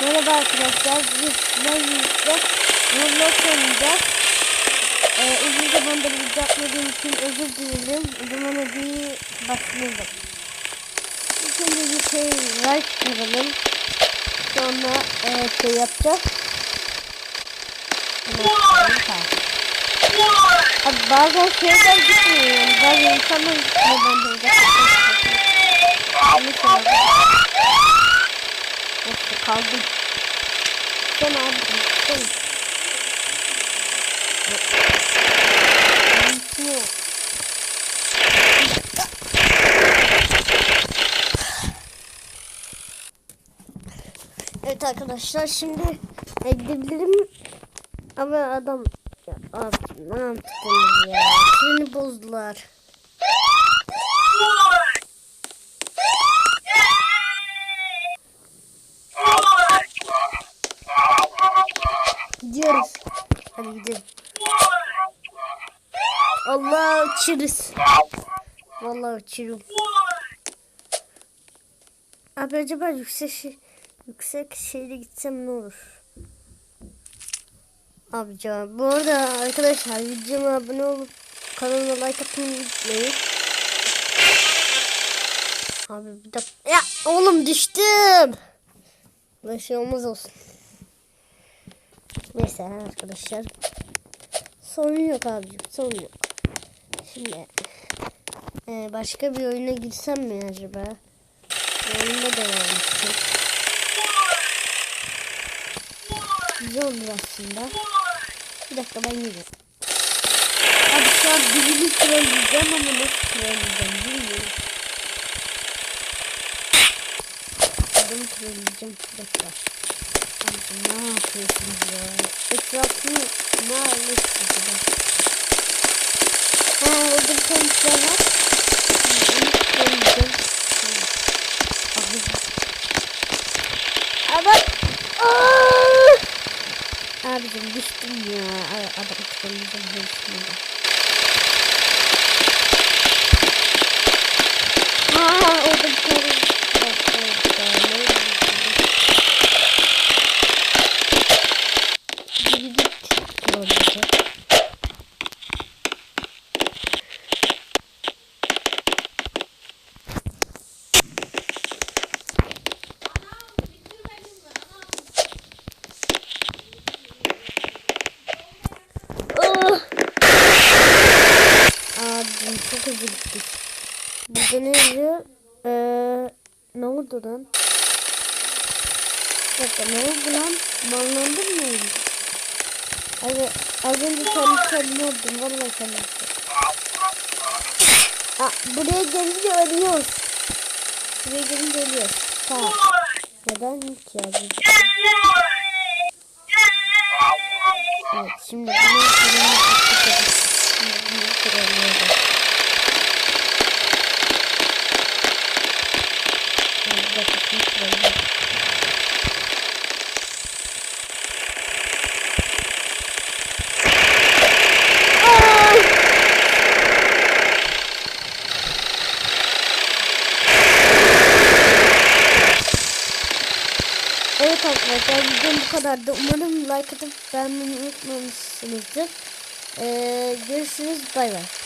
Merhaba arkadaşlar. Biz birlikte Roblox oynayacağız. Ee, uzun zamandır video için özür dilerim. Zaman hadi başlayalım. Önce bir şey like çıkaralım. Sonra e, şey yapacağız. Abi bazen şeyler gitmiyor. Bazı insanlar gitmiyor ben de orada. Mesela. Evet arkadaşlar şimdi e, ama adam ya ne yaptınız ya treni bozdular. Gidiyoruz. Hadi gidelim. Allah uçuruz. Vallahi uçurum. Abi acaba yüksek şey, yüksek şeyle gitsem ne olur? Canım. Bu arada arkadaşlar videoma abone olup kanalıma like atmayı unutmayın. Abi bir dakika. Ya oğlum düştüm. Bir şey olmaz olsun. Neyse arkadaşlar. Sorun yok abicim sorun yok. Şimdi e, başka bir oyuna girsem mi acaba? Oyunda devam edecek. Güzel olur aslında. Bir dakika ben gidiyorum. Abi şu an birini trolleyeceğim ama nasıl trolleyeceğim bilmiyorum. Adamı trolleyeceğim bir dakika. Abi ne yapıyorsunuz ya? Etrafını ne yapıyorsunuz? Ha orada bir tane şey var. Onu trolleyeceğim. Abi. Ama Aa! Abicim düştüm ya. Ay, Adam trolleyeceğim hepsini de. Aa orada bir tane. Evet, evet, evet. Gidip çok hızlı gittik. Burada ne yazıyor? Ee, ne oldu lan? Bir dakika ne oldu lan? Banlandın mı? Abi az önce kendi kendime oldum. Vallahi kendime Aa, buraya gelince ölüyoruz. Buraya gelince ölüyoruz. Tamam. Neden ki abi? Evet şimdi bunu üzerine atlayacağız. Şimdi bunu kırılıyoruz. Şimdi Evet arkadaşlar videom bu kadardı. Umarım like atıp beğenmeyi unutmamışsınızdır. Ee, görüşürüz. Bay bay.